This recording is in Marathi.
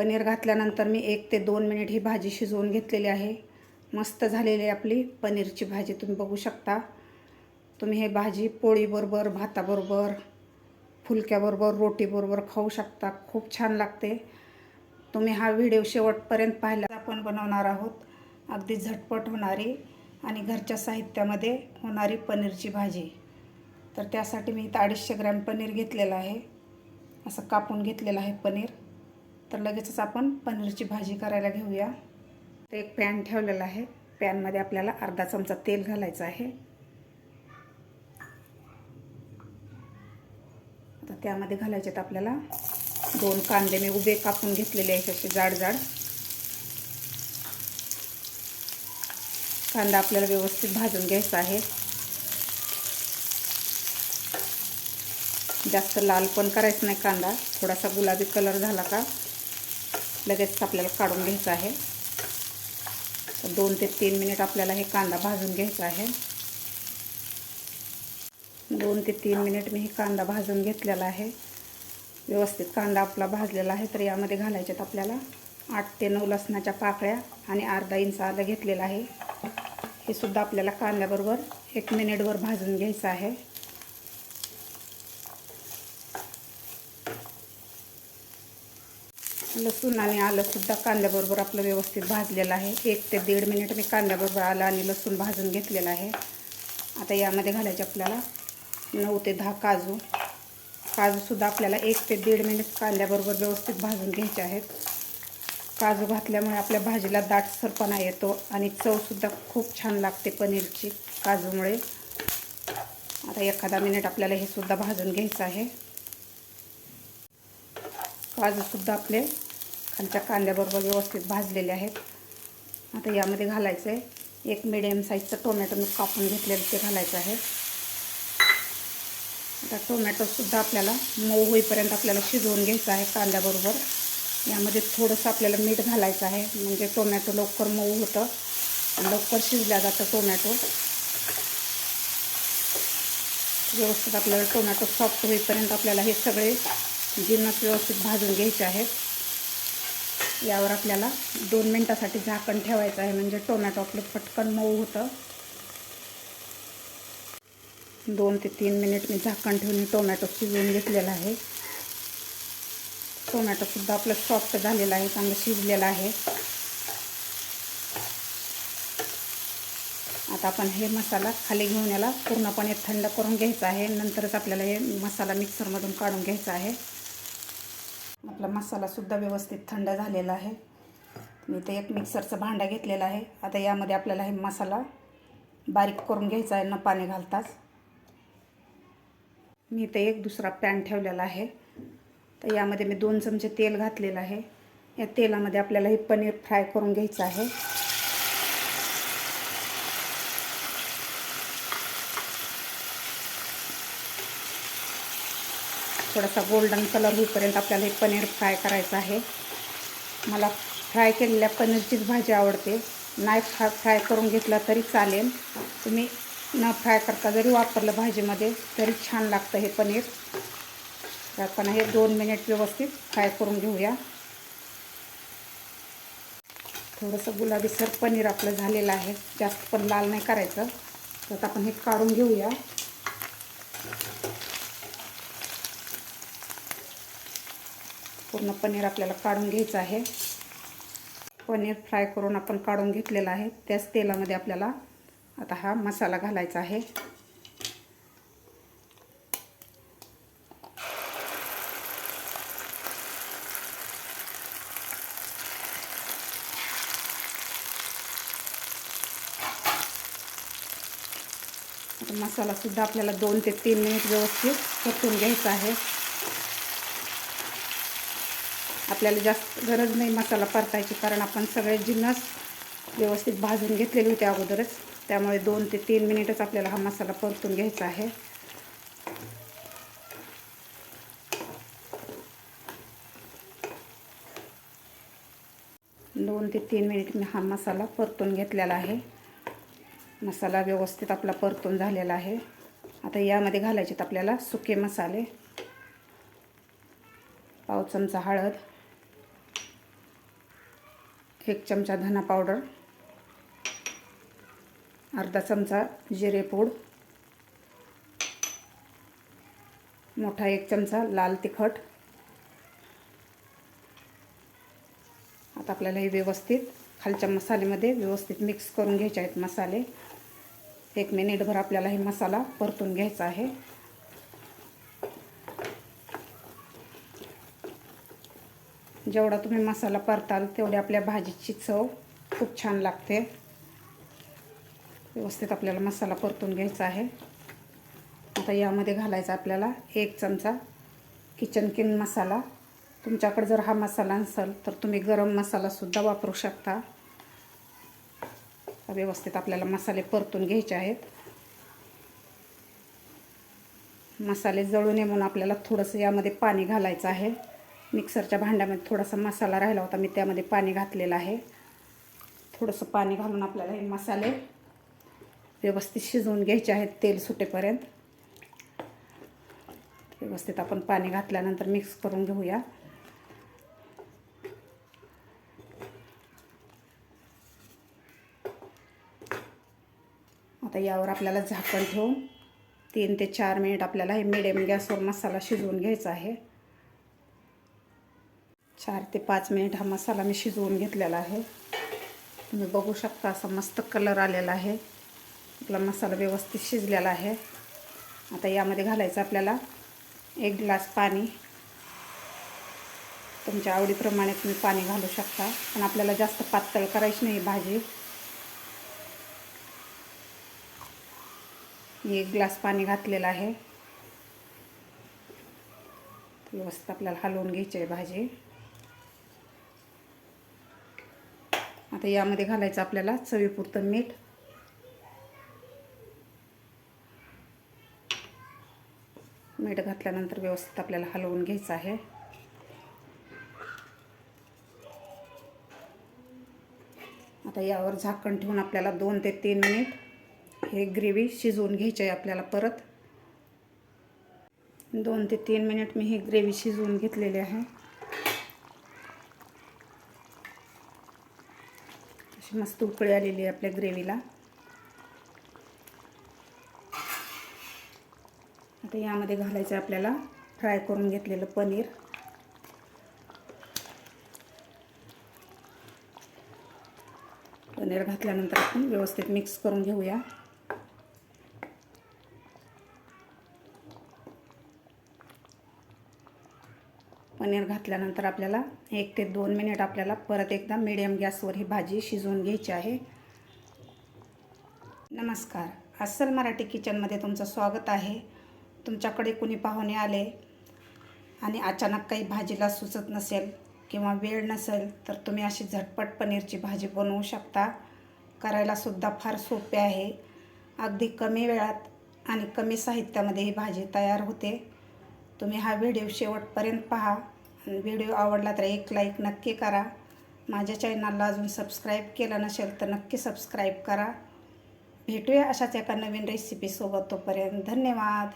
पनीर घातल्यानंतर मी एक ते दोन मिनिट ही भाजी शिजवून घेतलेली आहे. मस्त झालेली आपली पनीरची भाजी तुम्ही बघू शकता. तुम्ही हे भाजी पोळीबरोबर भाताबरोबर फुलक्याबरोबर रोटीबरोबर खाऊ शकता. खूप छान लागते. तुम्ही हा व्हिडिओ शेवटपर्यंत पाहिला आपण बनवणार आहोत. अगदी झटपट होणारी आणि घरच्या साहित्यामध्ये होणारी पनीरची भाजी. तर त्यासाठी मी इथं अडीचशे ग्रॅम पनीर घेतलेलं आहे. असं कापून घेतलेलं आहे पनीर. तर लगेचच आपण पनीरची भाजी करायला घेऊया. तर एक पॅन ठेवलेला आहे. पॅनमध्ये आपल्याला अर्धा चमचा तेल घालायचं आहे. आता त्यामध्ये घालायचे आहेत आपल्याला दोन कांदे. मी उभे कापून घेतलेले आहेत असे जाड जाड. कांदा आपल्याला व्यवस्थित भाजून घ्यायचा आहे. जास्त लाल पण करायचं नाही कांदा. थोडासा गुलाबी कलर झाला का लगेच आपल्याला काढून घ्यायचं आहे. तर दोन ते तीन मिनिट आपल्याला हे कांदा भाजून घ्यायचा आहे. दोन ते तीन मिनिट मी हे कांदा भाजून घेतलेला आहे. व्यवस्थित कांदा आपला भाजलेला आहे तर यामध्ये घालायच्यात आपल्याला आठ ते नऊ लसणाच्या पाकळ्या आणि अर्धा इंच आलं घेतलेलं आहे. हे सुद्धा आपल्याला कांद्याबरोबर एक मिनिटवर भाजून घ्यायचं आहे. लसूण आणि आलंसुद्धा कांद्याबरोबर आपलं व्यवस्थित भाजलेलं आहे. एक ते दीड मिनिट मी कांद्याबरोबर आलं आणि लसूण भाजून घेतलेलं आहे. आता यामध्ये घालायचे आपल्याला नऊ ते दहा काजू. काजूसुद्धा आपल्याला एक ते दीड मिनिट कांद्याबरोबर व्यवस्थित भाजून घ्यायचे आहेत. काजू घातल्यामुळे आपल्या भाजीला दाटसरपणा येतो आणि चवसुद्धा खूप छान लागते पनीरची काजूमुळे. आता एखादा मिनिट आपल्याला हे सुद्धा भाजून घ्यायचं आहे. काजूसुद्धा आपले खालच्या कांद्याबरोबर व्यवस्थित भाजलेले आहेत. आता यामध्ये घालायचं आहे एक मिडियम साईजचं टोमॅटो मी कापून घेतलेलं ते घालायचं आहे. आता टोमॅटोसुद्धा आपल्याला मऊ होईपर्यंत आपल्याला शिजवून घ्यायचं आहे कांद्याबरोबर. यामध्ये थोडंसं आपल्याला मीठ घालायचं आहे. म्हणजे टोमॅटो लवकर मऊ होतं. लवकर शिजल्या जातं टोमॅटो व्यवस्थित आपल्याला टोमॅटो सॉफ्ट होईपर्यंत आपल्याला हे सगळे जिन्नस व्यवस्थित भाजून घ्यायचे आहेत. यावर आपल्याला दोन मिनटासाठी झाकण ठेवायचं आहे. म्हणजे टोमॅटो आपलं पटकन मऊ होतं. दोन ते तीन मिनिट मी झाकण ठेवून टोमॅटो शिजवून घेतलेला आहे. टोमॅटोसुद्धा आपलं सॉफ्ट झालेलं आहे चांगलं शिजलेलं आहे. आता आपण हे मसाला खाली घेऊन याला पूर्णपणे थंड करून घ्यायचा आहे. नंतरच आपल्याला हे मसाला मिक्सरमधून काढून घ्यायचा आहे. आपला मसालासुद्धा व्यवस्थित थंड झालेला आहे. मी ते एक मिक्सरचं भांडा घेतलेला आहे. आता यामध्ये आपल्याला हे मसाला बारीक करून घ्यायचा आहे न पाणी घालताच. मी ते एक दुसरा पॅन ठेवलेला आहे. तर यामध्ये मी दोन चमचे तेल घातलेलं आहे. या तेलामध्ये आपल्याला हे पनीर फ्राय करून घ्यायचं आहे. थोडासा गोल्डन कलर होईपर्यंत आपल्याला हे पनीर फ्राय करायचं आहे. मला फ्राय केलेल्या पनीरचीच भाजी आवडते. नाही फ्रा फ्राय करून घेतला तरी चालेल. तुम्ही न फ्राय करता जरी वापरलं भाजीमध्ये तरी छान लागतं हे पनीर. तर आपण हे दोन मिनिट व्यवस्थित फ्राय करून घेऊया. थोडंसं गुलाबीसर पनीर आपलं झालेलं आहे. जास्त पण लाल नाही करायचं. तर आपण हे काढून घेऊया. पूर्ण पनीर आपल्याला काढून घ्यायचं आहे. पनीर फ्राय करून आपण काढून घेतलेलं आहे. त्याच तेलामध्ये आपल्याला आता हा मसाला घालायचा आहे. मसालासुद्धा आपल्याला दोन ते तीन मिनिट व्यवस्थित परतून घ्यायचा आहे. आपल्याला जास्त गरज नाही मसाला परतायची कारण आपण सगळे जिन्नस व्यवस्थित भाजून घेतलेले होते अगोदरच. त्यामुळे दोन ते तीन मिनिटच आपल्याला हा मसाला परतून घ्यायचा आहे. दोन ते तीन मिनिट मी हा मसाला परतून घेतलेला आहे. मसाला व्यवस्थित आपला परतून झालेला आहे. आता यामध्ये घालायचेत आपल्याला सुके मसाले पाव चमचा हळद एक चमचा धना पावडर अर्धा चमचा जिरे पूड मोठा एक चमचा लाल तिखट. आता आपल्याला हे व्यवस्थित खालच्या मसाल्यामध्ये व्यवस्थित मिक्स करून घ्यायचे आहेत मसाले. एक मिनिटभर आपल्याला हे मसाला परतून घ्यायचा आहे. जेवढा तुम्ही मसाला परताल तेवढी आपल्या भाजीची चव खूप छान लागते. व्यवस्थित आपल्याला मसाला परतून घ्यायचा आहे. आता यामध्ये घालायचा आपल्याला एक चमचा किचन किंग मसाला. तुमच्याकडे जर हा मसाला नसेल तर तुम्ही गरम मसालासुद्धा वापरू शकता. व्यवस्थित आपल्याला मसाले परतून घ्यायचे आहेत. मसाले जळू नये म्हणून आपल्याला थोडंसं यामध्ये पाणी घालायचं आहे. मिक्सरच्या भांड्यामध्ये थोडासा मसाला राहिला होता मी त्यामध्ये पाणी घातलेलं आहे. थोडंसं पाणी घालून आपल्याला हे मसाले व्यवस्थित शिजवून घ्यायचे आहेत तेल सुटेपर्यंत. व्यवस्थित आपण पाणी घातल्यानंतर मिक्स करून घेऊया. आता यावर आपल्याला झाकण ठेवून तीन ते चार मिनिट आपल्याला हे मिडियम गॅसवर मसाला शिजवून घ्यायचा आहे. चार ते पाच मिनिट हा मसाला मी शिजवून घेतलेला आहे. तुम्ही बघू शकता असा मस्त कलर आलेला आहे. आपला मसाला व्यवस्थित शिजलेला आहे. आता यामध्ये घालायचं आपल्याला एक ग्लास पाणी. तुमच्या आवडीप्रमाणे तुम्ही पाणी घालू शकता. पण आपल्याला जास्त पातळ करायची नाही भाजी. एक ग्लास पाणी घातलेलं आहे. व्यवस्थित आपल्याला हलवून घ्यायची आहे भाजी. आता यामध्ये घालायचं आपल्याला चवीपुरतं मीठ. मीठ घातल्यानंतर व्यवस्थित आपल्याला हलवून घ्यायचं आहे. आता यावर झाकण ठेवून आपल्याला दोन ते तीन मिनिट हे ग्रेव्ही शिजवून घ्यायची आहे आपल्याला परत. दोन ते तीन मिनिट मी ही ग्रेव्ही शिजवून घेतलेली आहे. अशी मस्त उकळी आलेली आहे आपल्या ग्रेव्हीला. आता यामध्ये घालायचं आपल्याला फ्राय करून घेतलेलं पनीर. पनीर घातल्यानंतर आपण व्यवस्थित मिक्स करून घेऊया. पनीर घातल्यानंतर आपल्याला एक ते दोन मिनिट आपल्याला परत एकदा मिडियम गॅसवर ही भाजी शिजवून घ्यायची आहे. नमस्कार. अस्सल मराठी किचनमध्ये तुमचं स्वागत आहे. तुमच्याकडे कुणी पाहुणे आले आणि अचानक काही भाजीला सुचत नसेल किंवा वेळ नसेल तर तुम्ही अशी झटपट पनीरची भाजी बनवू शकता. करायलासुद्धा फार सोपे आहे. अगदी कमी वेळात आणि कमी साहित्यामध्ये ही भाजी तयार होते. तुम्ही हा व्हिडिओ शेवटपर्यंत पहा व्हिडिओ आवडला तर एक लाईक नक्की करा. माझ्या चॅनलला अजून सबस्क्राईब केलं नसेल तर नक्की सबस्क्राईब करा. भेटूया अशाच एका नवीन रेसिपीसोबत तोपर्यंत धन्यवाद.